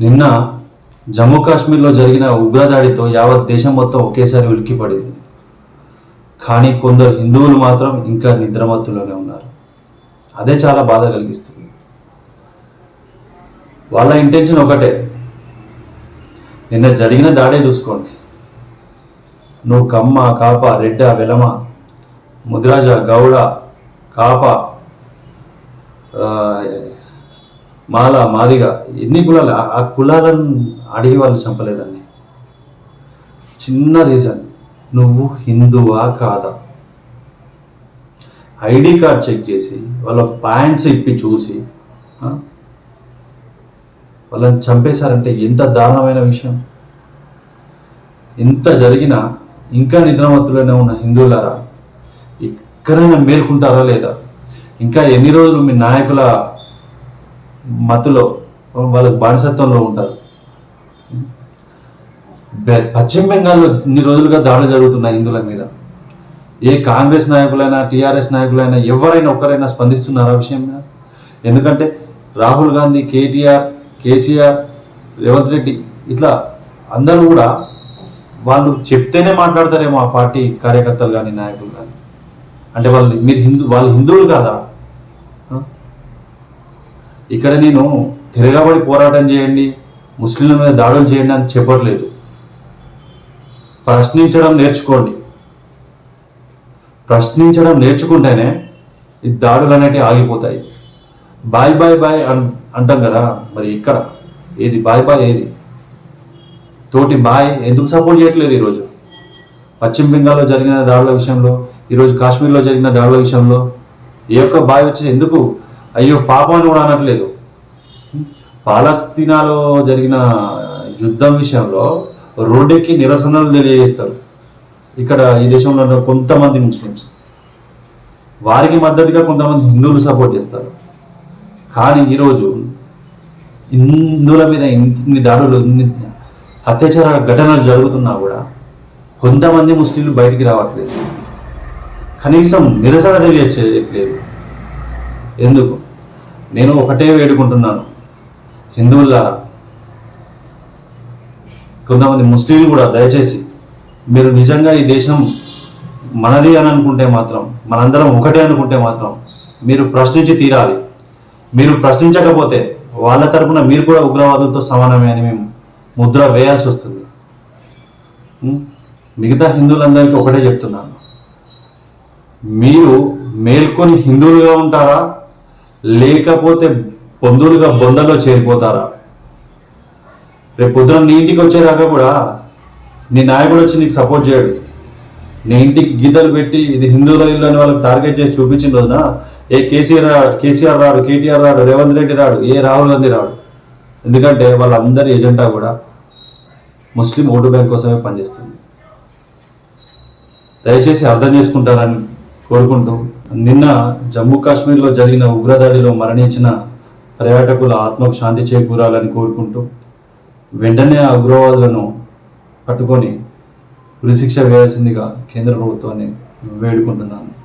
నిన్న జమ్మూ కాశ్మీర్లో జరిగిన ఉగ్రదాడితో యావత్ దేశం మొత్తం ఒకేసారి ఉలిక్కిపడింది. కానీ కొందరు హిందువులు మాత్రం ఇంకా నిద్రమత్తులోనే ఉన్నారు. అదే చాలా బాధ కలిగిస్తుంది. వాళ్ళ ఇంటెన్షన్ ఒకటే. నిన్న జరిగిన దాడే చూసుకోండి. నువ్వు కమ్మ కాప రెడ్డ వెలమ ముద్రాజ గౌడ కాప మాల మాదిగ ఎన్ని కులాలు? ఆ- కులాలను అడిగి వాళ్ళు చంపలేదండి. చిన్న రీజన్ నువ్వు హిందువా కాదా? ఐడి కార్డ్ చెక్ చేసి వాళ్ళ ప్యాంట్స్ ఇప్పి చూసి వాళ్ళని చంపేశారంటే ఎంత దారుణమైన విషయం. ఇంత జరిగినా ఇంకా నిద్రమత్తులోనే ఉన్న హిందువులారా ఎక్కడైనా మేల్కుంటారా లేదా? ఇంకా ఎన్ని రోజులు మీ నాయకుల మత్తులో వాళ్ళ బానిసత్వంలో ఉంటారు. పశ్చిమ బెంగాల్లో ఇన్ని రోజులుగా దాడులు జరుగుతున్నాయి హిందువుల మీద. ఏ కాంగ్రెస్ నాయకులైనా టీఆర్ఎస్ నాయకులైనా ఎవరైనా ఒక్కరైనా స్పందిస్తున్నారు ఆ విషయం మీద? ఎందుకంటే రాహుల్ గాంధీ కేటీఆర్ కేసీఆర్ రేవంత్ రెడ్డి ఇట్లా అందరూ కూడా వాళ్ళు చెప్తేనే మాట్లాడతారేమో ఆ పార్టీ కార్యకర్తలు కానీ నాయకులు కానీ అంటే వాళ్ళు మీరు హిందూ వాళ్ళు హిందువులు కాదా? ఇక్కడ నేను తిరగబడి పోరాటం చేయండి ముస్లింల మీద దాడులు చేయండి అని చెప్పట్లేదు. ప్రశ్నించడం నేర్చుకోండి. ప్రశ్నించడం నేర్చుకుంటేనే ఈ దాడులు అనేటివి ఆగిపోతాయి. బాయ్ బాయ్ బాయ్ అన్ అంటాం కదా మరి ఇక్కడ ఏది? బాయ్ బాయ్ ఏది? తోటి బాయ్ ఎందుకు సపోర్ట్ చేయట్లేదు ఈరోజు? పశ్చిమ బెంగాల్లో జరిగిన దాడుల విషయంలో ఈరోజు కాశ్మీర్లో జరిగిన దాడుల విషయంలో ఈ యొక్క బాయ్ వచ్చి ఎందుకు అయ్యో పాపం అని కూడా అనట్లేదు. పాలస్తీనాలో జరిగిన యుద్ధం విషయంలో రోడ్డెక్కి నిరసనలు తెలియజేస్తారు. ఇక్కడ ఈ దేశంలో ఉన్న కొంతమంది ముస్లిమ్స్. వారికి మద్దతుగా కొంతమంది హిందువులు సపోర్ట్ చేస్తారు. కానీ ఈరోజు హిందువుల మీద ఇన్ని దాడులు అత్యాచార ఘటనలు జరుగుతున్నా కూడా కొంతమంది ముస్లింలు బయటికి రావట్లేదు. కనీసం నిరసన తెలియచేయట్లేదు. ఎందుకు? నేను ఒకటే వేడుకుంటున్నాను. హిందువులారా కొంతమంది ముస్లింలు కూడా దయచేసి మీరు నిజంగా ఈ దేశం మనది అని అనుకుంటే మాత్రం మనందరం ఒకటే అనుకుంటే మాత్రం మీరు ప్రశ్నించి తీరాలి. మీరు ప్రశ్నించకపోతే వాళ్ళ తరపున మీరు కూడా ఉగ్రవాదులతో సమానమే అని మేము ముద్ర వేయాల్సి వస్తుంది. మిగతా హిందువులందరికీ ఒకటే చెప్తున్నాను. మీరు మేల్కొని హిందువులుగా ఉంటారా? లేకపోతే పొందులుగా బొందలో చేరిపోతారా? రేపు పొద్దున నీ ఇంటికి వచ్చేదాకా కూడా నీ నాయకుడు వచ్చి నీకు సపోర్ట్ చేయడు. నీ ఇంటికి గీతలు పెట్టి ఇది హిందువుల ఇల్లు అని వాళ్ళకి టార్గెట్ చేసి చూపించిన రోజున ఏ కేసీఆర్ కేసీఆర్ రాడు కేటీఆర్ రాడు రేవంత్ రెడ్డి రాడు ఏ రాహుల్ గాంధీ రాడు. ఎందుకంటే వాళ్ళందరి ఎజెండా కూడా ముస్లిం ఓటు బ్యాంక్ కోసమే పనిచేస్తుంది. దయచేసి అర్థం చేసుకుంటారని కోరుకుంటూ నిన్న జమ్మూ కాశ్మీర్లో జరిగిన ఉగ్రదాడిలో మరణించిన పర్యాటకుల ఆత్మకు శాంతి చేకూరాలని కోరుకుంటూ వెంటనే ఆ ఉగ్రవాదులను పట్టుకొని ఉరిశిక్ష వేయాల్సిందిగా కేంద్ర ప్రభుత్వాన్ని వేడుకుంటున్నాను.